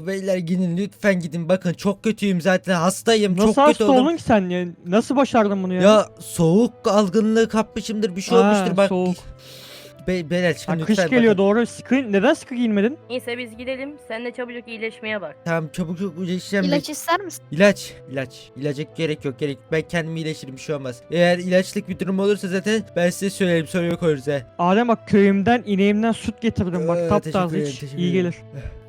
Ya beyler gidin lütfen gidin bakın çok kötüyüm zaten hastayım Nasıl çok kötü hasta oldum. oldun ki sen ya? Nasıl başardın bunu ya? Ya soğuk algınlığı kapmışımdır bir şey Ha, olmuştur bak. soğuk. Be beyler çıkın Ha, lütfen. kış bakın. geliyor doğru. Sıkı, neden sıkı giyinmedin? Neyse biz gidelim. Sen de çabucak iyileşmeye bak. Tamam çabuk çabuk iyileşeceğim. ben. İlaç ister misin? İlaç. İlaç. İlaca gerek yok gerek. Ben kendim iyileşirim bir şey olmaz. Eğer ilaçlık bir durum olursa zaten ben size söylerim soruyor koyarız he. Adem bak köyümden ineğimden süt getirdim Ee, bak taptaze teşekkür ederim, hiç teşekkür iyi ederim. gelir.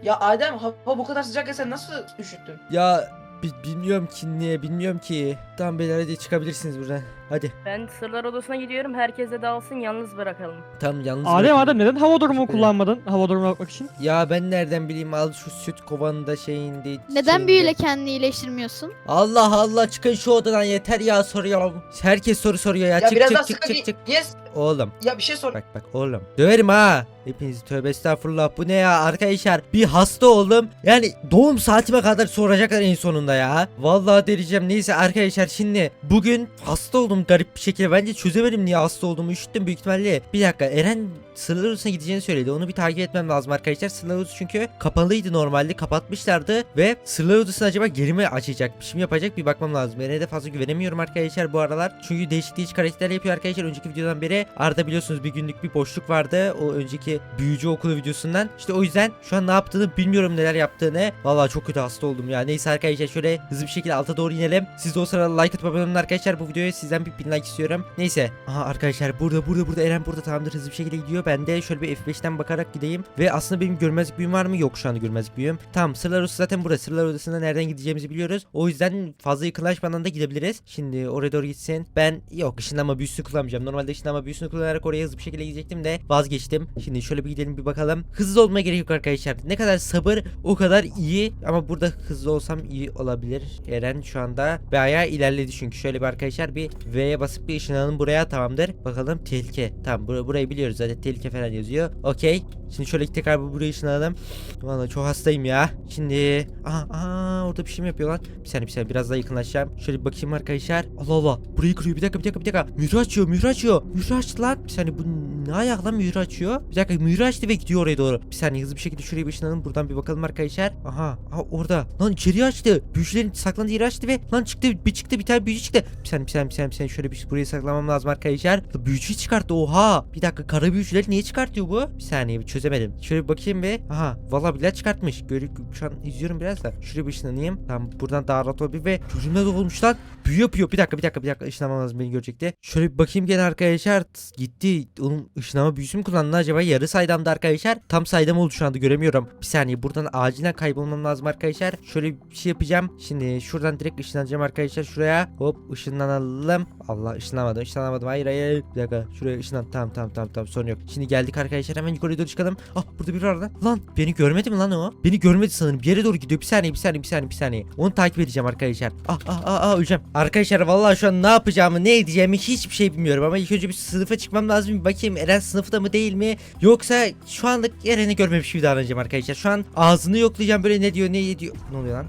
Ya Adem hava bu kadar sıcak ya sen nasıl üşüttün? Ya bi- bilmiyorum ki niye bilmiyorum ki. Tamam beyler hadi çıkabilirsiniz buradan. Hadi. Ben sırlar odasına gidiyorum. Herkes de dağılsın yalnız bırakalım. Tamam yalnız Adem bırakın. Adem neden hava durumu kullanmadın? Hava durumuna bakmak için. Ya ben nereden bileyim al şu süt kovanında şeyinde. Neden şeyinde. büyüyle kendini iyileştirmiyorsun? Allah Allah çıkın şu odadan yeter ya soruyorum. Herkes soru soruyor ya. Ya çık biraz çık daha çık çık çık. Yes. Oğlum Ya bir şey sor. bak bak oğlum. Döverim ha. Hepinizi tövbe estağfurullah bu ne ya arkadaşlar bir hasta oldum yani doğum saatime kadar soracaklar en sonunda ya Vallahi delireceğim neyse arkadaşlar şimdi bugün hasta oldum garip bir şekilde. Bence çözemedim niye hasta olduğumu. Üşüttüm büyük ihtimalle. Bir dakika Eren Sırlar Odası'na gideceğini söyledi. Onu bir takip etmem lazım arkadaşlar. Sırlar Odası çünkü kapalıydı normalde. Kapatmışlardı ve Sırlar Odası'nı acaba geri mi açacak bir şey mi yapacak bir bakmam lazım. Eren'e de fazla güvenemiyorum arkadaşlar bu aralar. Çünkü değişik değişik hareketler yapıyor arkadaşlar. Önceki videodan beri Arda biliyorsunuz bir günlük bir boşluk vardı. O önceki büyücü okulu videosundan. İşte o yüzden şu an ne yaptığını bilmiyorum neler yaptığını. Vallahi çok kötü hasta oldum ya. Neyse arkadaşlar şöyle hızlı bir şekilde alta doğru inelim. Siz de o sırada like atıp abone olun arkadaşlar bu videoya. Sizden bir bin like istiyorum. Neyse. Aha arkadaşlar burada burada burada. Eren burada. Tamamdır. Hızlı bir şekilde gidiyor ben de şöyle bir F5'ten bakarak gideyim. Ve aslında benim görmezlik büyüm var mı? Yok şu anda görmezlik büyüm tamam sırlar odası zaten burada sırlar odasında nereden gideceğimizi biliyoruz. O yüzden fazla yakınlaşmadan da gidebiliriz. Şimdi oraya doğru gitsin. Ben yok ışınlanma büyüsünü kullanmayacağım. Normalde ışınlanma büyüsünü kullanarak oraya hızlı bir şekilde gidecektim de vazgeçtim. Şimdi şöyle bir gidelim bir bakalım. Hızlı olmaya gerek yok arkadaşlar. Ne kadar sabır o kadar iyi. Ama burada hızlı olsam iyi olabilir. Eren şu anda bayağı ilerledi çünkü. Şöyle bir arkadaşlar bir V'ye basıp bir ışınlanalım buraya. Tamamdır. Bakalım tehlike. Tamam bur burayı biliyoruz zaten. Tehlike falan yazıyor. Okey şimdi şöyle tekrar bu buraya ışınlanalım Vallahi çok hastayım ya. Şimdi aha, aha orada bir şey mi yapıyor lan? Bir saniye bir saniye biraz daha yakınlaşacağım. Şöyle bir bakayım arkadaşlar. Allah Allah. Burayı kırıyor. Bir dakika bir dakika bir dakika. Mühür açıyor. Mühür açıyor. Mühür açtı lan. Bir saniye bu ne ayak lan mühür açıyor? Bir dakika mühür açtı ve gidiyor oraya doğru. Bir saniye hızlı bir şekilde şuraya bir ışınlanalım. Buradan bir bakalım arkadaşlar. Aha. Aha orada. Lan içeriye açtı. Büyücülerin saklandığı yeri açtı ve lan çıktı bir çıktı bir tane büyücü çıktı. Bir saniye bir saniye bir saniye, bir saniye. şöyle bir buraya saklamam lazım arkadaşlar. Büyücüyü çıkarttı. Oha. Bir dakika kara büyücüleri niye çıkartıyor bu? Bir saniye bir çözemedim. Şöyle bir bakayım ve aha vallahi billahi çıkartmış. Görü şu an izliyorum biraz da. Şuraya bir ışınlanayım. Tamam buradan daha rahat olabilir ve gözümde de olmuş lan. Büyü yapıyor. Bir dakika bir dakika bir dakika ışınlamam lazım beni görecekti. Şöyle bir bakayım gene arkadaşlar. Gitti. Onun ışınlama büyüsü mü kullandı acaba? Yarı saydamda arkadaşlar. Tam saydam oldu şu anda göremiyorum. Bir saniye buradan acilen kaybolmam lazım arkadaşlar. Şöyle bir şey yapacağım. Şimdi şuradan direkt ışınlanacağım arkadaşlar şuraya. Hop ışınlanalım. Allah ışınlamadım ışınlamadım. Hayır hayır. Bir dakika şuraya ışınlan. Tamam tamam tamam tamam sorun yok. Şimdi geldik arkadaşlar hemen yukarı doğru çıkalım. Ah burada biri lan. Lan beni görmedi mi lan o? Beni görmedi sanırım. Bir yere doğru gidiyor. Bir saniye bir saniye bir saniye bir saniye. Onu takip edeceğim arkadaşlar. Ah ah ah ah öleceğim. Arkadaşlar vallahi şu an ne yapacağımı ne edeceğimi hiçbir şey bilmiyorum ama ilk önce bir sınıfa çıkmam lazım. Bir bakayım Eren sınıfta mı değil mi? Yoksa şu anlık Eren'i görmemiş gibi davranacağım arkadaşlar. Şu an ağzını yoklayacağım böyle ne diyor ne ediyor. Ne oluyor lan?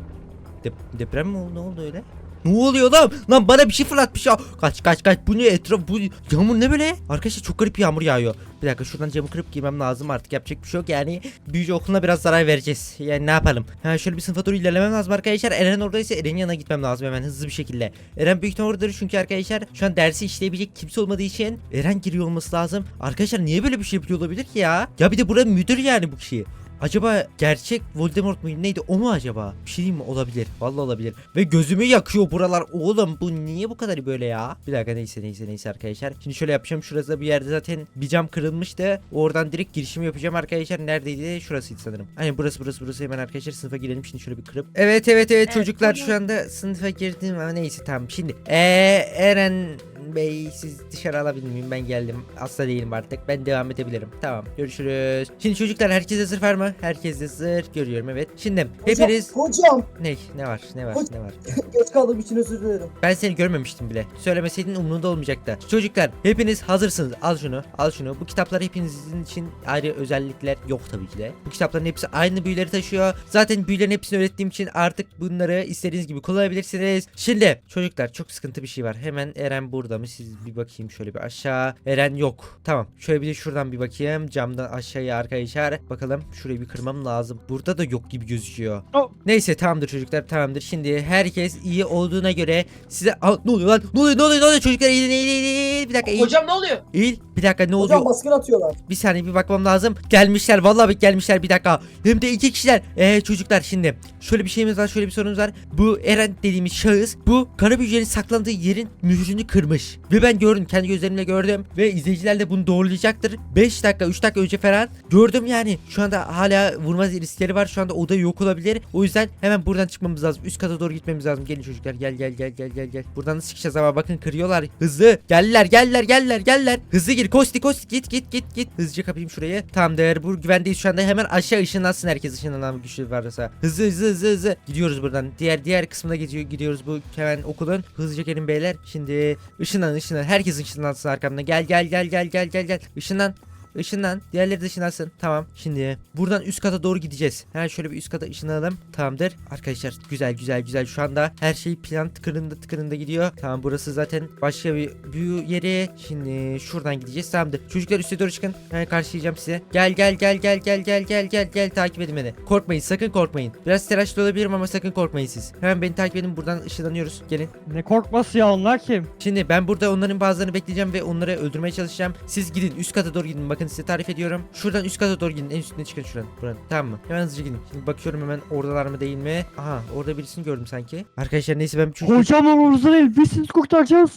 Dep- deprem mi oldu? Ne oldu öyle? Ne oluyor lan? Lan bana bir şey fırlatmış ya. Kaç kaç kaç. Bu ne etraf bu yağmur ne böyle? Arkadaşlar çok garip yağmur yağıyor. Bir dakika şuradan camı kırıp giymem lazım artık yapacak bir şey yok yani. Büyücü okuluna biraz zarar vereceğiz. Yani ne yapalım? Ha şöyle bir sınıfa doğru ilerlemem lazım arkadaşlar. Eren oradaysa Eren'in yanına gitmem lazım hemen hızlı bir şekilde. Eren büyük ihtimalle oradadır çünkü arkadaşlar şu an dersi işleyebilecek kimse olmadığı için Eren giriyor olması lazım. Arkadaşlar niye böyle bir şey yapıyor olabilir ki ya? Ya bir de burada müdür yani bu kişi. Acaba gerçek Voldemort muydu neydi o mu acaba? Bir şey diyeyim mi? Olabilir. Vallahi olabilir. Ve gözümü yakıyor buralar. Oğlum bu niye bu kadar böyle ya? Bir dakika neyse neyse neyse arkadaşlar. Şimdi şöyle yapacağım. Şurası bir yerde zaten bir cam kırılmıştı. Oradan direkt girişimi yapacağım arkadaşlar. Neredeydi? Şurasıydı sanırım. Hani burası burası burası hemen arkadaşlar sınıfa girelim. Şimdi şöyle bir kırıp. Evet evet evet Evet, çocuklar şu anda sınıfa girdim ama neyse tamam. Şimdi eee Eren Bey siz dışarı alabilir miyim? Ben geldim. Hasta değilim artık. Ben devam edebilirim. Tamam. Görüşürüz. Şimdi çocuklar herkes hazır var mı? Herkes hazır. Görüyorum evet. Şimdi hepiniz Hocam, ne ne var? Ne var? Ne var? geç kaldığım için özür dilerim. Ben seni görmemiştim bile. Söylemeseydin umurunda olmayacaktı. Çocuklar hepiniz hazırsınız. Al şunu. Al şunu. Bu kitaplar hepinizin için ayrı özellikler yok tabii ki de. Bu kitapların hepsi aynı büyüleri taşıyor. Zaten büyülerin hepsini öğrettiğim için artık bunları istediğiniz gibi kullanabilirsiniz. Şimdi çocuklar çok sıkıntı bir şey var. Hemen Eren burada mı? Siz bir bakayım şöyle bir aşağı. Eren yok. Tamam. Şöyle bir de şuradan bir bakayım. Camdan aşağıya arkadaşlar. Bakalım. Şuraya Şurayı bir kırmam lazım. Burada da yok gibi gözüküyor. Oh. Neyse tamamdır çocuklar tamamdır. Şimdi herkes iyi olduğuna göre size... Aa, ne oluyor lan? Ne oluyor ne oluyor ne oluyor çocuklar eğilin eğilin eğilin, eğilin. Bir dakika eğil. Hocam ne oluyor? Eğil. Bir dakika ne oluyor? Hocam baskın atıyorlar. Bir saniye bir bakmam lazım. Gelmişler vallahi bir gelmişler bir dakika. Hem de iki kişiler. Ee çocuklar şimdi şöyle bir şeyimiz var şöyle bir sorunuz var. Bu Eren dediğimiz şahıs bu kara büyücülerin saklandığı yerin mührünü kırmış. Ve ben gördüm kendi gözlerimle gördüm. Ve izleyiciler de bunu doğrulayacaktır. 5 dakika 3 dakika önce falan gördüm yani. Şu anda hala vurma riskleri var. Şu anda oda yok olabilir. O yüzden hemen buradan çıkmamız lazım. Üst kata doğru gitmemiz lazım. Gelin çocuklar gel gel gel gel gel gel. Buradan nasıl çıkacağız ama bakın kırıyorlar. Hızlı. Geldiler geldiler geldiler geldiler. Hızlı gir kosti kosti git git git git. Hızlıca kapayım şurayı. Tamamdır. Bu güvendeyiz şu anda. Hemen aşağı ışınlansın herkes ışınlanan güçlü varsa. Hızlı hızlı hızlı hızlı. Gidiyoruz buradan. Diğer diğer kısmına gidiyor, gidiyoruz bu hemen okulun. Hızlıca gelin beyler. Şimdi ışınlan ışınlan. Herkes ışınlansın arkamda. Gel gel gel gel gel gel gel. Işınlan. Işınlan. Diğerleri de ışınlansın. Tamam. Şimdi buradan üst kata doğru gideceğiz. Hemen şöyle bir üst kata ışınlanalım. Tamamdır. Arkadaşlar güzel güzel güzel. Şu anda her şey plan tıkırında tıkırında gidiyor. Tamam burası zaten başka bir büyü yeri. Şimdi şuradan gideceğiz. Tamamdır. Çocuklar üste doğru çıkın. Hemen karşılayacağım size. Gel gel gel gel gel gel gel gel gel takip edin beni. Korkmayın sakın korkmayın. Biraz telaşlı olabilirim ama sakın korkmayın siz. Hemen beni takip edin. Buradan ışınlanıyoruz. Gelin. Ne korkması ya onlar kim? Şimdi ben burada onların bazılarını bekleyeceğim ve onları öldürmeye çalışacağım. Siz gidin üst kata doğru gidin. Bakın size tarif ediyorum. Şuradan üst kata doğru gidin. En üstüne çıkın şuradan. Buranın. Tamam mı? Hemen hızlıca gidin. Şimdi bakıyorum hemen oradalar mı değil mi? Aha orada birisini gördüm sanki. Arkadaşlar neyse ben bir çocuk... Hocam orada değil biz sizi kurtaracağız.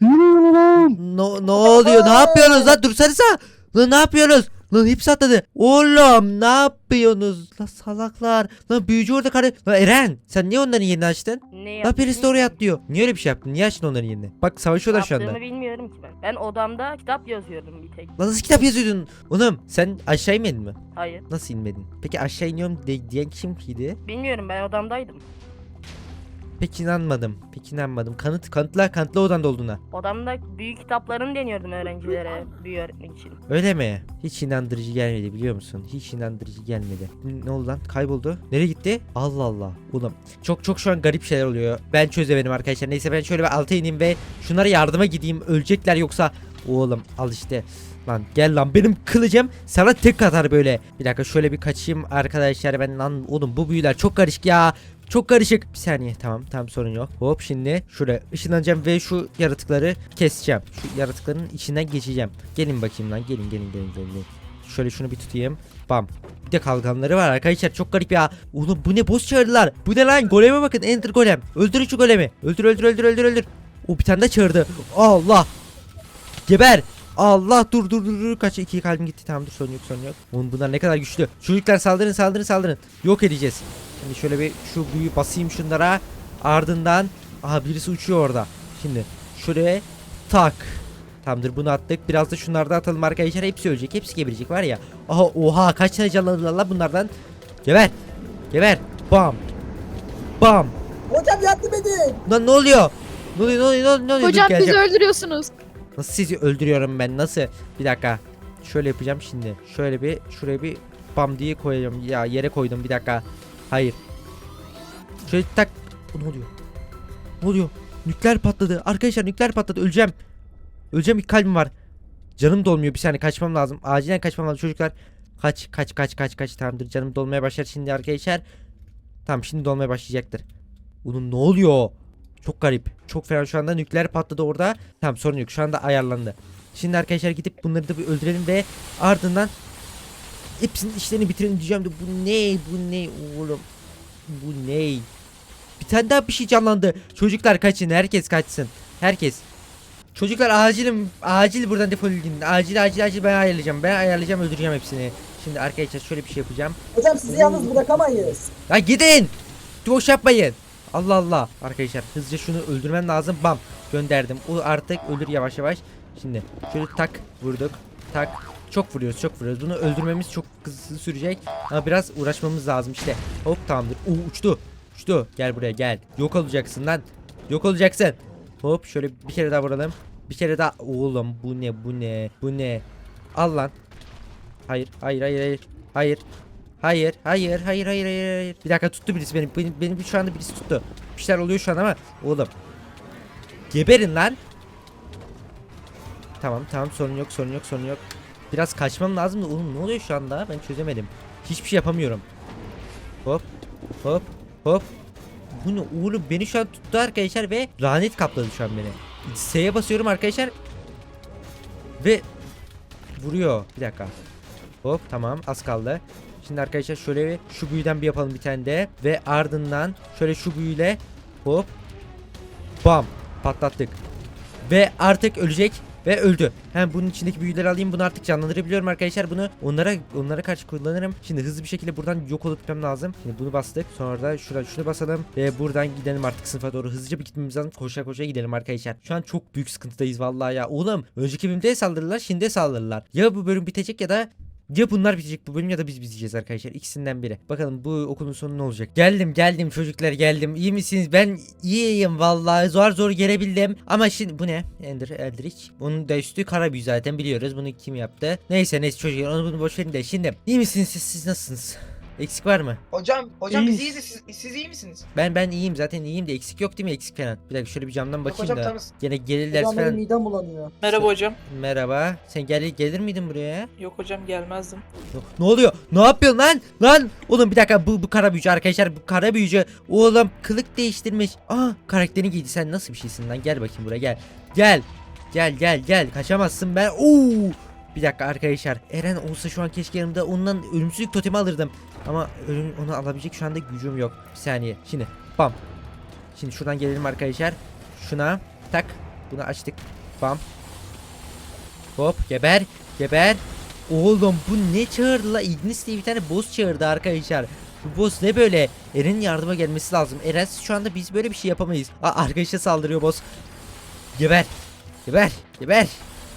Yürüyün lan. No, ne oluyor? Ne yapıyorsunuz lan? Dursanıza. Lan ne yapıyorsunuz? Lan hepsi atladı. Oğlum ne yapıyorsunuz? La salaklar. Lan büyücü orada kare... Lan Eren sen niye onların yerini açtın? Ne La yaptın Peris de oraya atlıyor. Niye öyle bir şey yaptın? Niye açtın onların yerini? Bak savaşıyorlar şu anda. Yaptığımı bilmiyorum ki ben. Ben odamda kitap yazıyordum bir tek. Lan nasıl kitap yazıyordun? Oğlum sen aşağı inmedin mi? Hayır. Nasıl inmedin? Peki aşağı iniyorum de- diyen kim kiydi? Bilmiyorum ben odamdaydım. Pek inanmadım. Pek inanmadım. Kanıt kanıtla kanıtla odanda olduğuna. Odamda büyük kitaplarını deniyordum öğrencilere büyü öğretmek için. Öyle mi? Hiç inandırıcı gelmedi biliyor musun? Hiç inandırıcı gelmedi. Ne oldu lan? Kayboldu. Nereye gitti? Allah Allah. Oğlum çok çok şu an garip şeyler oluyor. Ben çözemedim arkadaşlar. Neyse ben şöyle bir alta ineyim ve şunlara yardıma gideyim. Ölecekler yoksa. Oğlum al işte. Lan gel lan benim kılıcım sana tek atar böyle. Bir dakika şöyle bir kaçayım arkadaşlar ben lan oğlum bu büyüler çok karışık ya. Çok karışık. Bir saniye tamam tamam sorun yok. Hop şimdi şuraya ışınlanacağım ve şu yaratıkları keseceğim. Şu yaratıkların içinden geçeceğim. Gelin bakayım lan gelin gelin gelin gelin. gelin. Şöyle şunu bir tutayım. Bam. Bir de kalkanları var arkadaşlar çok garip ya. Oğlum bu ne boss çağırdılar. Bu ne lan goleme bakın enter golem. Öldürün şu golemi. Öldür öldür öldür öldür öldür. O bir tane de çağırdı. Allah. Geber. Allah dur dur dur dur kaç iki kalbim gitti tamam dur sorun yok sorun yok. Oğlum bunlar ne kadar güçlü. Çocuklar saldırın saldırın saldırın. Yok edeceğiz. Şimdi şöyle bir şu büyü basayım şunlara. Ardından aha birisi uçuyor orada. Şimdi şuraya tak. Tamamdır bunu attık. Biraz da şunlarda atalım arkadaşlar. Hepsi ölecek. Hepsi geberecek var ya. Aha oha kaç tane canlandılar lan bunlardan. Geber. Geber. Bam. Bam. Hocam yardım edin. Lan ne oluyor? Ne oluyor ne oluyor ne oluyor? ne oluyor? Dur, Hocam bizi öldürüyorsunuz. Nasıl sizi öldürüyorum ben nasıl? Bir dakika. Şöyle yapacağım şimdi. Şöyle bir şuraya bir bam diye koyacağım. Ya yere koydum bir dakika. Hayır. Şöyle tak. O ne oluyor? Ne oluyor? Nükleer patladı. Arkadaşlar nükleer patladı. Öleceğim. Öleceğim bir kalbim var. Canım dolmuyor. Bir saniye kaçmam lazım. Acilen kaçmam lazım çocuklar. Kaç kaç kaç kaç kaç tamamdır. Canım dolmaya başlar şimdi arkadaşlar. Tamam şimdi dolmaya başlayacaktır. Bunun ne oluyor? Çok garip. Çok fena şu anda nükleer patladı orada. Tamam sorun yok. Şu anda ayarlandı. Şimdi arkadaşlar gidip bunları da bir öldürelim ve ardından hepsinin işlerini bitirelim diyeceğim de bu ne? Bu ne oğlum? Bu ne? Bir tane daha bir şey canlandı. Çocuklar kaçın. Herkes kaçsın. Herkes. Çocuklar acilim acil buradan defol gidin. Acil acil acil ben ayarlayacağım. Ben ayarlayacağım öldüreceğim hepsini. Şimdi arkadaşlar şöyle bir şey yapacağım. Hocam sizi yalnız bırakamayız. Ya gidin. Boş yapmayın. Allah Allah. Arkadaşlar hızlıca şunu öldürmem lazım. Bam. Gönderdim. O artık ölür yavaş yavaş. Şimdi şöyle tak vurduk. Tak. Çok vuruyoruz çok vuruyoruz. Bunu öldürmemiz çok hızlı sürecek. Ama biraz uğraşmamız lazım işte. Hop tamamdır. Oo uçtu. Uçtu. Gel buraya gel. Yok olacaksın lan. Yok olacaksın. Hop şöyle bir kere daha vuralım. Bir kere daha. Oğlum bu ne bu ne bu ne. Al lan. Hayır hayır hayır hayır. Hayır. Hayır, hayır, hayır, hayır, hayır, hayır. Bir dakika tuttu birisi benim. Benim, benim şu anda birisi tuttu. Bir şeyler oluyor şu an ama oğlum. Geberin lan. Tamam, tamam sorun yok, sorun yok, sorun yok. Biraz kaçmam lazım da oğlum ne oluyor şu anda? Ben çözemedim. Hiçbir şey yapamıyorum. Hop hop hop. Bu ne oğlum beni şu an tuttu arkadaşlar ve lanet kapladı şu an beni. S'ye basıyorum arkadaşlar. Ve vuruyor. Bir dakika. Hop tamam az kaldı. Şimdi arkadaşlar şöyle şu büyüden bir yapalım bir tane de. Ve ardından şöyle şu büyüyle hop bam patlattık. Ve artık ölecek ve öldü. Hem bunun içindeki büyüleri alayım. Bunu artık canlandırabiliyorum arkadaşlar. Bunu onlara onlara karşı kullanırım. Şimdi hızlı bir şekilde buradan yok olup gitmem lazım. Şimdi bunu bastık. Sonra da şuradan şunu basalım ve buradan gidelim artık sınıfa doğru. Hızlıca bir gitmemiz lazım. Koşa koşa gidelim arkadaşlar. Şu an çok büyük sıkıntıdayız vallahi ya. Oğlum önceki bölümde saldırırlar, şimdi de saldırırlar. Ya bu bölüm bitecek ya da ya bunlar bitecek bu bölüm ya da biz biteceğiz arkadaşlar. İkisinden biri. Bakalım bu okulun sonu ne olacak? Geldim geldim çocuklar geldim. İyi misiniz? Ben iyiyim vallahi. Zor zor gelebildim. Ama şimdi bu ne? Ender Eldritch. Bunun da üstü kara büyü zaten biliyoruz. Bunu kim yaptı? Neyse neyse çocuklar onu bunu boş verin de. Şimdi iyi misiniz siz? Siz nasılsınız? Eksik var mı? Hocam, hocam biz İyiyiz. iyiyiz. de Siz, siz iyi misiniz? Ben ben iyiyim zaten iyiyim de eksik yok değil mi eksik falan. Bir dakika şöyle bir camdan Yok bakayım hocam da. tanız. Gene gelirler Hocam benim falan. midem bulanıyor. Merhaba hocam. Merhaba. Sen gel gelir miydin buraya? Yok hocam gelmezdim. Yok. Ne oluyor? Ne yapıyorsun lan? Lan! Oğlum bir dakika bu bu kara büyücü arkadaşlar bu kara büyücü. Oğlum kılık değiştirmiş. Aa karakterini giydi. Sen nasıl bir şeysin lan? Gel bakayım buraya gel. Gel. Gel gel gel. Kaçamazsın ben. Oo! Bir dakika arkadaşlar. Eren olsa şu an keşke yanımda ondan ölümsüzlük totemi alırdım. Ama onu alabilecek şu anda gücüm yok. Bir saniye. Şimdi bam. Şimdi şuradan gelelim arkadaşlar. Şuna tak. Bunu açtık. Bam. Hop geber. Geber. Oğlum bu ne çağırdı la? Ignis diye bir tane boss çağırdı arkadaşlar. Bu boss ne böyle? Eren'in yardıma gelmesi lazım. Eren şu anda biz böyle bir şey yapamayız. Aa, arkadaşa saldırıyor boss. Geber. Geber. Geber.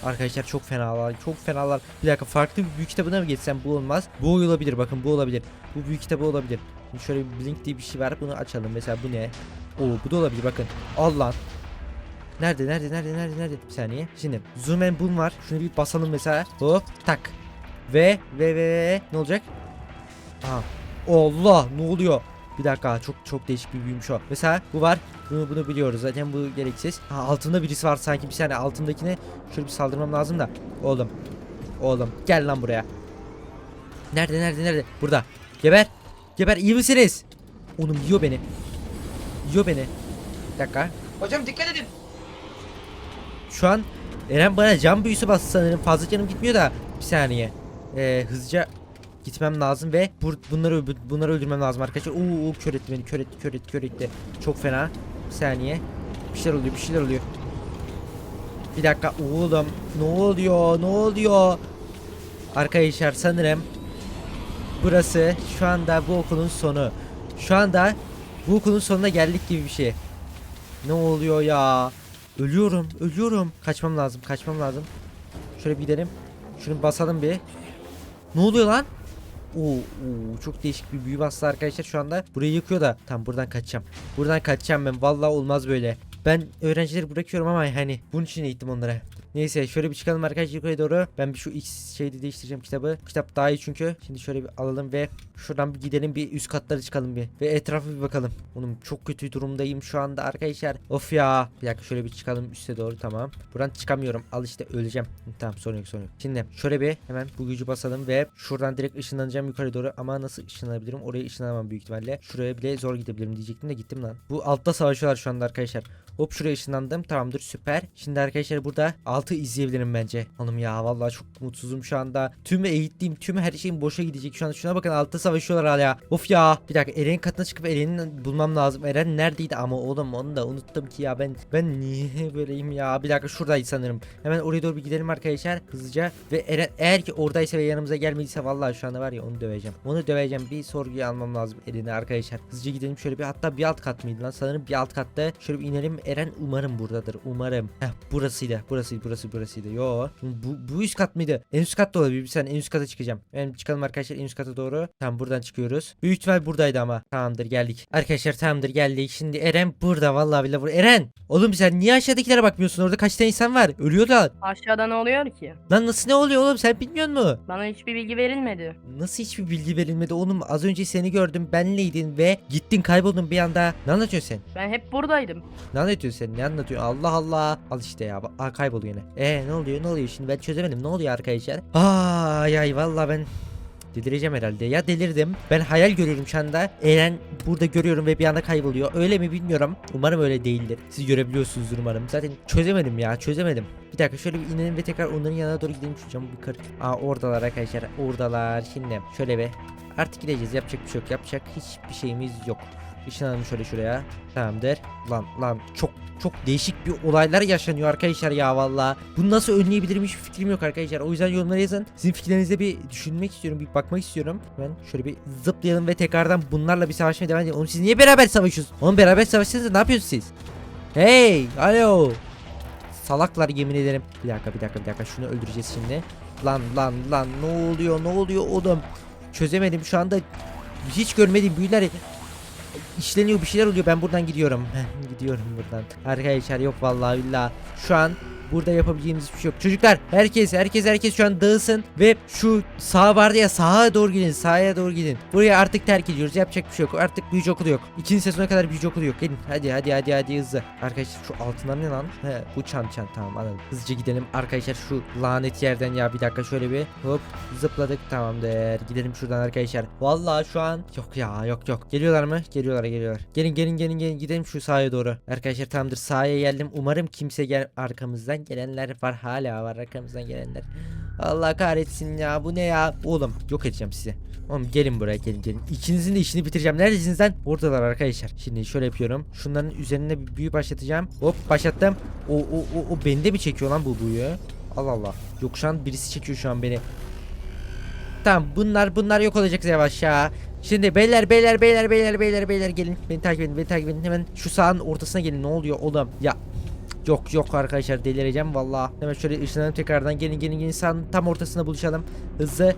Arkadaşlar çok fenalar. Çok fenalar. Bir dakika farklı bir büyük kitabına mı geçsem bu olmaz. Bu olabilir bakın bu olabilir. Bu büyük kitabı olabilir. Şimdi şöyle bir blink diye bir şey var. Bunu açalım. Mesela bu ne? Oo bu da olabilir bakın. Allah. Nerede nerede nerede nerede nerede? Bir saniye. Şimdi zoom and boom var. Şunu bir basalım mesela. Hop tak. Ve ve ve ve ne olacak? Aha. Allah ne oluyor? Bir dakika çok çok değişik bir büyümüş o. Mesela bu var. Bunu bunu biliyoruz zaten bu gereksiz. Ha, altında birisi var sanki bir saniye altındakine şöyle bir saldırmam lazım da. Oğlum. Oğlum gel lan buraya. Nerede nerede nerede? Burada. Geber. Geber iyi misiniz? Oğlum yiyor beni. Yiyor beni. Bir dakika. Hocam dikkat edin. Şu an Eren bana cam büyüsü bastı sanırım. Fazla canım gitmiyor da. Bir saniye. Ee, hızlıca gitmem lazım ve bur bunları bunları öldürmem lazım arkadaşlar. Oo, oo kör etti beni. Kör etti, kör etti, kör etti. Çok fena. Bir saniye. Bir şeyler oluyor, bir şeyler oluyor. Bir dakika oğlum. Ne oluyor? Ne oluyor? Arkadaşlar sanırım burası şu anda bu okulun sonu. Şu anda bu okulun sonuna geldik gibi bir şey. Ne oluyor ya? Ölüyorum, ölüyorum. Kaçmam lazım, kaçmam lazım. Şöyle bir gidelim. Şunu basalım bir. Ne oluyor lan? Oo, oo, çok değişik bir büyü bastı arkadaşlar şu anda. Burayı yıkıyor da. Tamam buradan kaçacağım. Buradan kaçacağım ben. Vallahi olmaz böyle. Ben öğrencileri bırakıyorum ama hani bunun için eğittim onlara. Neyse şöyle bir çıkalım arkadaşlar yukarı doğru. Ben bir şu X şeyde değiştireceğim kitabı. Kitap daha iyi çünkü. Şimdi şöyle bir alalım ve şuradan bir gidelim bir üst katlara çıkalım bir. Ve etrafa bir bakalım. Oğlum çok kötü durumdayım şu anda arkadaşlar. Of ya. Bir dakika şöyle bir çıkalım üste doğru tamam. Buradan çıkamıyorum. Al işte öleceğim. Tamam sorun yok sorun yok. Şimdi şöyle bir hemen bu gücü basalım ve şuradan direkt ışınlanacağım yukarı doğru. Ama nasıl ışınlanabilirim? Oraya ışınlanamam büyük ihtimalle. Şuraya bile zor gidebilirim diyecektim de gittim lan. Bu altta savaşıyorlar şu anda arkadaşlar. Hop şuraya ışınlandım. Tamamdır süper. Şimdi arkadaşlar burada altı izleyebilirim bence. Hanım ya vallahi çok mutsuzum şu anda. Tüm eğittiğim tüm her şeyim boşa gidecek şu an. Şuna bakın altta savaşıyorlar hala. Of ya. Bir dakika Eren'in katına çıkıp Eren'i bulmam lazım. Eren neredeydi ama oğlum onu da unuttum ki ya ben ben niye böyleyim ya. Bir dakika şuradaydı sanırım. Hemen oraya doğru bir gidelim arkadaşlar hızlıca. Ve Eren eğer ki oradaysa ve yanımıza gelmediyse vallahi şu anda var ya onu döveceğim. Onu döveceğim. Bir sorguya almam lazım Eren'i arkadaşlar. Hızlıca gidelim şöyle bir hatta bir alt kat mıydı lan? Sanırım bir alt katta. Şöyle bir inelim. Eren umarım buradadır. Umarım. Heh burasıydı. Burasıydı. Burası burasıydı. Yo. Bu, bu üst kat mıydı? En üst kat da olabilir. Bir saniye en üst kata çıkacağım. Ben çıkalım arkadaşlar en üst kata doğru. Tamam buradan çıkıyoruz. Büyük ihtimal buradaydı ama. Tamamdır geldik. Arkadaşlar tamamdır geldik. Şimdi Eren burada. Vallahi billahi burada. Eren! Oğlum sen niye aşağıdakilere bakmıyorsun? Orada kaç tane insan var? Ölüyorlar. Aşağıda ne oluyor ki? Lan nasıl ne oluyor oğlum? Sen bilmiyor musun? Bana hiçbir bilgi verilmedi. Nasıl hiçbir bilgi verilmedi oğlum? Az önce seni gördüm. Benleydin ve gittin kayboldun bir anda. Ne anlatıyorsun sen? Ben hep buradaydım. Ne anlatıyorsun sen? Ne anlatıyorsun? Allah Allah. Al işte ya. Aa kayboldu yine. Ee ne oluyor? Ne oluyor şimdi? Ben çözemedim. Ne oluyor arkadaşlar? Ay ay vallahi ben Delireceğim herhalde. Ya delirdim. Ben hayal görüyorum şu anda. Eren burada görüyorum ve bir anda kayboluyor. Öyle mi bilmiyorum. Umarım öyle değildir. Siz görebiliyorsunuzdur umarım. Zaten çözemedim ya çözemedim. Bir dakika şöyle bir inelim ve tekrar onların yanına doğru gidelim. Şu camı bir kır. Aa oradalar arkadaşlar. Oradalar. Şimdi şöyle bir. Artık gideceğiz. Yapacak bir şey yok. Yapacak hiçbir şeyimiz yok. Işınlanalım şöyle şuraya. Tamamdır. Lan lan çok çok değişik bir olaylar yaşanıyor arkadaşlar ya valla. Bunu nasıl önleyebilirim hiç fikrim yok arkadaşlar. O yüzden yorumlara yazın. Sizin fikirlerinize bir düşünmek istiyorum. Bir bakmak istiyorum. Ben şöyle bir zıplayalım ve tekrardan bunlarla bir savaşmaya devam edelim. Oğlum siz niye beraber savaşıyorsunuz? Oğlum beraber savaşsanız ne yapıyorsunuz siz? Hey! Alo! Salaklar yemin ederim. Bir dakika bir dakika bir dakika şunu öldüreceğiz şimdi. Lan lan lan ne oluyor ne oluyor oğlum? Çözemedim şu anda. Hiç görmediğim büyüler işleniyor bir şeyler oluyor ben buradan gidiyorum. Gidiyorum buradan. Arkadaşlar yok vallahi billahi. Şu an burada yapabileceğimiz hiçbir şey yok. Çocuklar herkes herkes herkes şu an dağılsın ve şu sağ vardı ya sağa doğru gidin sağa doğru gidin. Buraya artık terk ediyoruz yapacak bir şey yok. Artık büyücü okulu yok. İkinci sezona kadar büyücü okulu yok. Gelin hadi hadi hadi hadi hızlı. Arkadaşlar şu altınlar ne lan? He bu çan çan tamam anladım. Hızlıca gidelim arkadaşlar şu lanet yerden ya bir dakika şöyle bir hop zıpladık tamamdır. Gidelim şuradan arkadaşlar. Vallahi şu an yok ya yok yok. Geliyorlar mı? Geliyorlar geliyorlar. Gelin gelin gelin gelin gidelim şu sağa doğru. Arkadaşlar tamamdır sağa geldim. Umarım kimse gel arkamızdan gelenler var hala var arkamızdan gelenler. Allah kahretsin ya bu ne ya? Oğlum yok edeceğim sizi. Oğlum gelin buraya gelin gelin. İkinizin de işini bitireceğim. Neredesiniz lan? Oradalar arkadaşlar. Şimdi şöyle yapıyorum. Şunların üzerine bir büyü başlatacağım. Hop başlattım. O o o, o bende mi çekiyor lan bu büyüyü? Allah Allah. Yok şu an birisi çekiyor şu an beni. Tamam bunlar bunlar yok olacak yavaş ya. Şimdi beyler beyler beyler beyler beyler beyler gelin. Beni takip edin beni takip edin. Hemen şu sahanın ortasına gelin. Ne oluyor oğlum? Ya Yok yok arkadaşlar delireceğim valla. Hemen şöyle ışınlanıp tekrardan gelin gelin gelin sahanın tam ortasına buluşalım. Hızlı.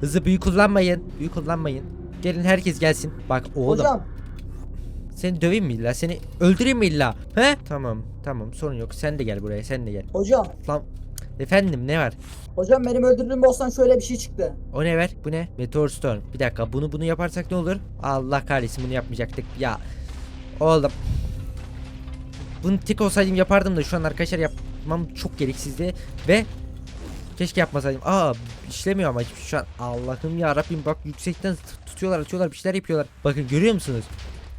Hızlı büyü kullanmayın. Büyü kullanmayın. Gelin herkes gelsin. Bak oğlum. Hocam Seni döveyim mi illa? Seni öldüreyim mi illa? He? Tamam tamam sorun yok. Sen de gel buraya sen de gel. hocam. Lan efendim ne var? Hocam benim öldürdüğüm boss'tan şöyle bir şey çıktı. O ne ver? Bu ne? Meteor Storm. Bir dakika bunu bunu yaparsak ne olur? Allah kahretsin bunu yapmayacaktık. Ya oğlum. Bunu tik olsaydım yapardım da şu an arkadaşlar yapmam çok gereksizdi ve keşke yapmasaydım. Aa işlemiyor ama şey şu an. Allah'ım ya Rabbim bak yüksekten tut- tutuyorlar atıyorlar bir şeyler yapıyorlar. Bakın görüyor musunuz?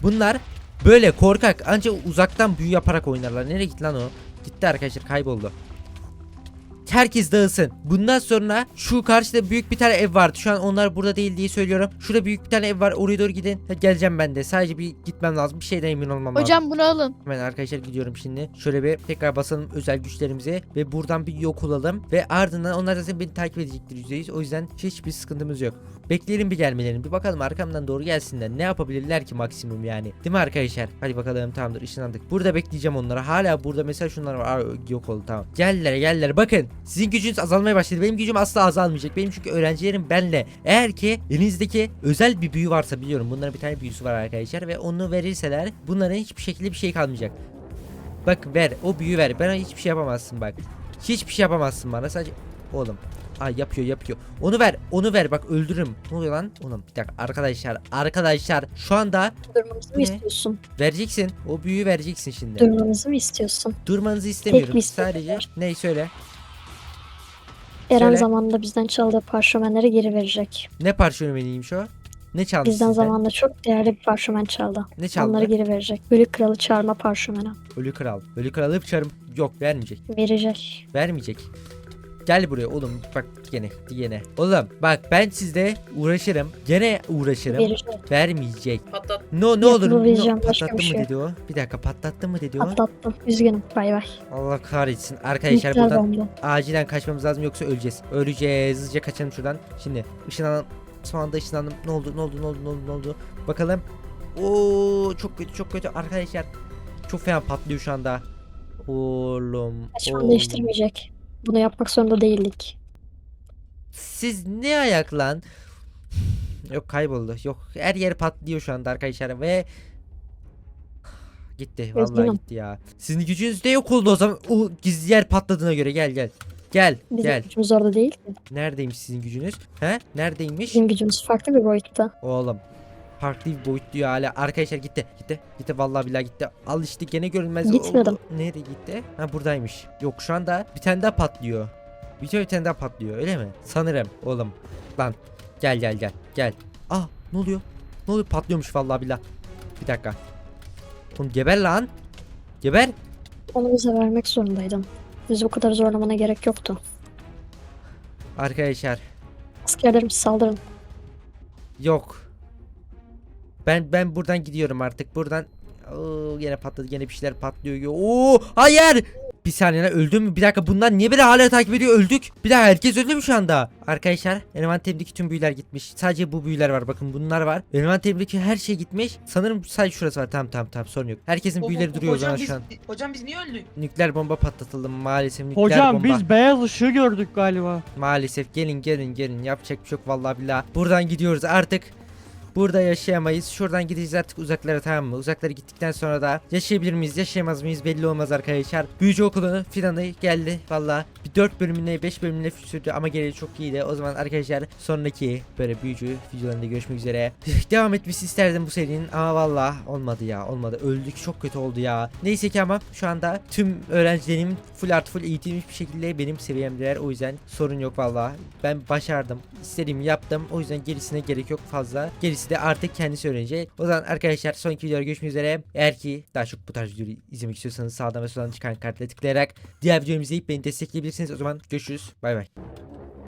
Bunlar böyle korkak ancak uzaktan büyü yaparak oynarlar. Nereye gitti lan o? Gitti arkadaşlar kayboldu. Herkes dağılsın. Bundan sonra şu karşıda büyük bir tane ev vardı. Şu an onlar burada değil diye söylüyorum. Şurada büyük bir tane ev var. Oraya doğru gidin. Ha, geleceğim ben de. Sadece bir gitmem lazım. Bir şeyden emin olmam lazım. Hocam bunu alın. Hemen arkadaşlar gidiyorum şimdi. Şöyle bir tekrar basalım özel güçlerimizi ve buradan bir yok olalım ve ardından onlar zaten beni takip edecektir %100. O yüzden hiçbir sıkıntımız yok. Bekleyelim bir gelmelerini. Bir bakalım arkamdan doğru gelsinler. Ne yapabilirler ki maksimum yani. Değil mi arkadaşlar? Hadi bakalım tamamdır ışınlandık. Burada bekleyeceğim onları. Hala burada mesela şunlar var. Aa, yok oldu tamam. Geldiler geldiler. Bakın sizin gücünüz azalmaya başladı. Benim gücüm asla azalmayacak. Benim çünkü öğrencilerim benle. Eğer ki elinizdeki özel bir büyü varsa biliyorum. Bunların bir tane büyüsü var arkadaşlar ve onu verirseler bunların hiçbir şekilde bir şey kalmayacak. Bak ver o büyü ver. Bana hiçbir şey yapamazsın bak. Hiçbir şey yapamazsın bana sadece. Oğlum. Ay yapıyor yapıyor. Onu ver onu ver bak öldürürüm. Ne oluyor lan? Oğlum bir dakika arkadaşlar arkadaşlar şu anda Durmamızı mı Ne? istiyorsun? vereceksin. O büyüyü vereceksin şimdi. Durmamızı mı istiyorsun? Durmanızı istemiyorum. isteğim Sadece ney söyle. Eren Söyle. zamanında bizden çaldığı parşömenleri geri verecek. Ne parşömeniymiş o? Ne çaldı Bizden sizden? zamanında çok değerli bir parşömen çaldı. Ne çaldı? Onları geri verecek. Ölü kralı çağırma parşömeni. Ölü kral. Ölü kralı çarım. Yok vermeyecek. Verecek. Vermeyecek. Gel buraya oğlum bak gene gene. Oğlum bak ben sizle uğraşırım. Gene uğraşırım. Verecek. Vermeyecek. Patlat. No ne olur. No, vereceğim, başka patlattı bir mı şey dedi o? Bir dakika patlattı mı dedi o? Atlattım. Üzgünüm. Bay bay. Allah kahretsin. Arkadaşlar buradan acilen kaçmamız lazım yoksa öleceğiz. Öleceğiz. Hızlıca kaçalım şuradan. Şimdi ışınlanalım. Son anda ışınlandım. Ne oldu? Ne oldu? Ne oldu? Ne oldu? Ne oldu? Bakalım. Oo çok kötü çok kötü arkadaşlar. Çok fena patlıyor şu anda. Oğlum. Kaçman oğlum. değiştirmeyecek. Bunu yapmak zorunda değildik. Siz ne ayak lan? Yok kayboldu. Yok her yer patlıyor şu anda arkadaşlar ve gitti. Vallahi Üzgünüm. gitti ya. Sizin gücünüz de yok oldu o zaman. O gizli yer patladığına göre gel gel. Gel Bizim gel. gücümüz orada değil ki. Neredeymiş sizin gücünüz? He? Neredeymiş? Bizim gücümüz farklı bir boyutta. Oğlum. Farklı bir boyut diyor hala. Arkadaşlar gitti. Gitti. Gitti vallahi billahi gitti. Al işte gene görünmez. Gitmedim. Nereye gitti? Ha buradaymış. Yok şu anda bir tane daha patlıyor. Bir tane, bir tane daha patlıyor öyle mi? Sanırım oğlum. Lan Gel gel gel gel. Ah ne oluyor? Ne oluyor? Patlıyormuş vallahi billah. Bir dakika. Oğlum geber lan. Geber. Onu bize vermek zorundaydın. Bizi bu kadar zorlamana gerek yoktu. Arkadaşlar Askerlerimiz saldırın. yok. Ben ben buradan gidiyorum artık. Buradan Oo, yine patladı. Yine bir şeyler patlıyor. Oo, hayır. Bir saniye öldüm mü? Bir dakika bunlar niye beni hala takip ediyor? Öldük. Bir daha herkes öldü mü şu anda? Arkadaşlar envanterimdeki tüm büyüler gitmiş. Sadece bu büyüler var. Bakın bunlar var. Envanterimdeki her şey gitmiş. Sanırım sadece şurası var. Tamam tamam tamam sorun yok. Herkesin O- büyüleri o- duruyor o hocam zaman biz, şu an. Hocam biz niye öldük? Nükleer bomba patlatıldı maalesef nükleer Hocam bomba. biz beyaz ışığı gördük galiba. Maalesef gelin gelin gelin yapacak bir şey yok vallahi billahi. Buradan gidiyoruz artık. Burada yaşayamayız. Şuradan gideceğiz artık uzaklara tamam mı? Uzaklara gittikten sonra da yaşayabilir miyiz yaşayamaz mıyız belli olmaz arkadaşlar. Büyücü okulu filanı geldi valla. Bir 4 bölümüne 5 bölümüne sürdü ama geleli çok iyiydi. O zaman arkadaşlar sonraki böyle büyücü videolarında görüşmek üzere. Devam etmesi isterdim bu serinin ama valla olmadı ya olmadı. Öldük çok kötü oldu ya. Neyse ki ama şu anda tüm öğrencilerim full art full eğitilmiş bir şekilde benim seviyemdeler. O yüzden sorun yok valla. Ben başardım. İstediğimi yaptım. O yüzden gerisine gerek yok fazla. Gerisi de artık kendisi öğrenecek. O zaman arkadaşlar sonraki videoda görüşmek üzere. Eğer ki daha çok bu tarz videoları izlemek istiyorsanız sağdan ve soldan çıkan kartla tıklayarak diğer videomu izleyip beni destekleyebilirsiniz. O zaman görüşürüz. Bay bay.